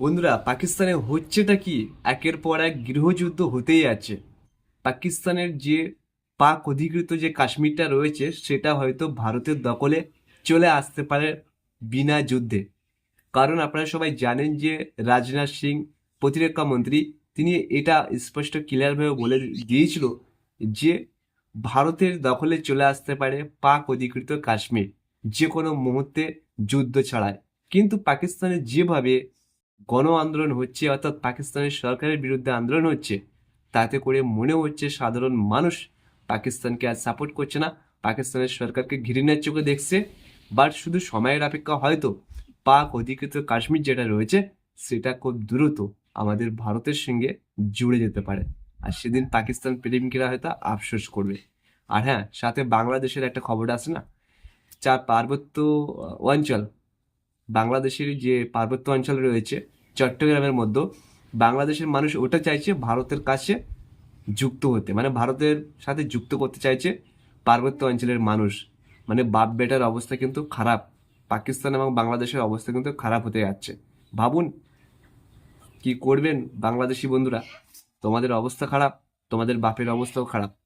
বন্ধুরা পাকিস্তানে হচ্ছেটা কি? একের পর এক গৃহযুদ্ধ হতেই আছে। পাকিস্তানের যে পাক অধিকৃত যে কাশ্মীরটা রয়েছে, সেটা হয়তো ভারতের দখলে চলে আসতে পারে বিনা যুদ্ধে। কারণ আপনারা সবাই জানেন যে রাজনাথ সিং, প্রতিরক্ষা মন্ত্রী, তিনি এটা স্পষ্ট ক্লিয়ারভাবে বলে দিয়েছিল যে ভারতের দখলে চলে আসতে পারে পাক অধিকৃত কাশ্মীর যে কোনো মুহূর্তে যুদ্ধ ছাড়ায়। কিন্তু পাকিস্তানে যেভাবে গণ আন্দোলন হচ্ছে, অর্থাৎ পাকিস্তানের সরকারের বিরুদ্ধে আন্দোলন হচ্ছে, তাতে করে মনে হচ্ছে সাধারণ মানুষ পাকিস্তানকে আর সাপোর্ট করছে না। পাকিস্তানের সরকারকে ঘৃণার চোখে দেখছে বাট শুধু সময়ের অপেক্ষা হয়তো, পাক অধিকৃত কাশ্মীর যেটা রয়েছে, সেটা খুব দ্রুত আমাদের ভারতের সঙ্গে জুড়ে যেতে পারে। আর সেদিন পাকিস্তান প্রেমিকরা হয়তো আফসোস করবে। আর হ্যাঁ সাথে বাংলাদেশের একটা খবর আছে না? চার পার্বত্য অঞ্চল বাংলাদেশের যে পার্বত্য অঞ্চল রয়েছে, চট্টগ্রামের মধ্যে, বাংলাদেশের মানুষ ওটা চাইছে ভারতের কাছে যুক্ত হতে মানে ভারতের সাথে যুক্ত করতে চাইছে পার্বত্য অঞ্চলের মানুষ। মানে বাপ বেটার অবস্থা কিন্তু খারাপ, পাকিস্তান এবং বাংলাদেশের অবস্থা কিন্তু খারাপ হতে যাচ্ছে। ভাবুন, কি করবেন বাংলাদেশি বন্ধুরা? তোমাদের অবস্থা খারাপ, তোমাদের বাপের অবস্থাও খারাপ।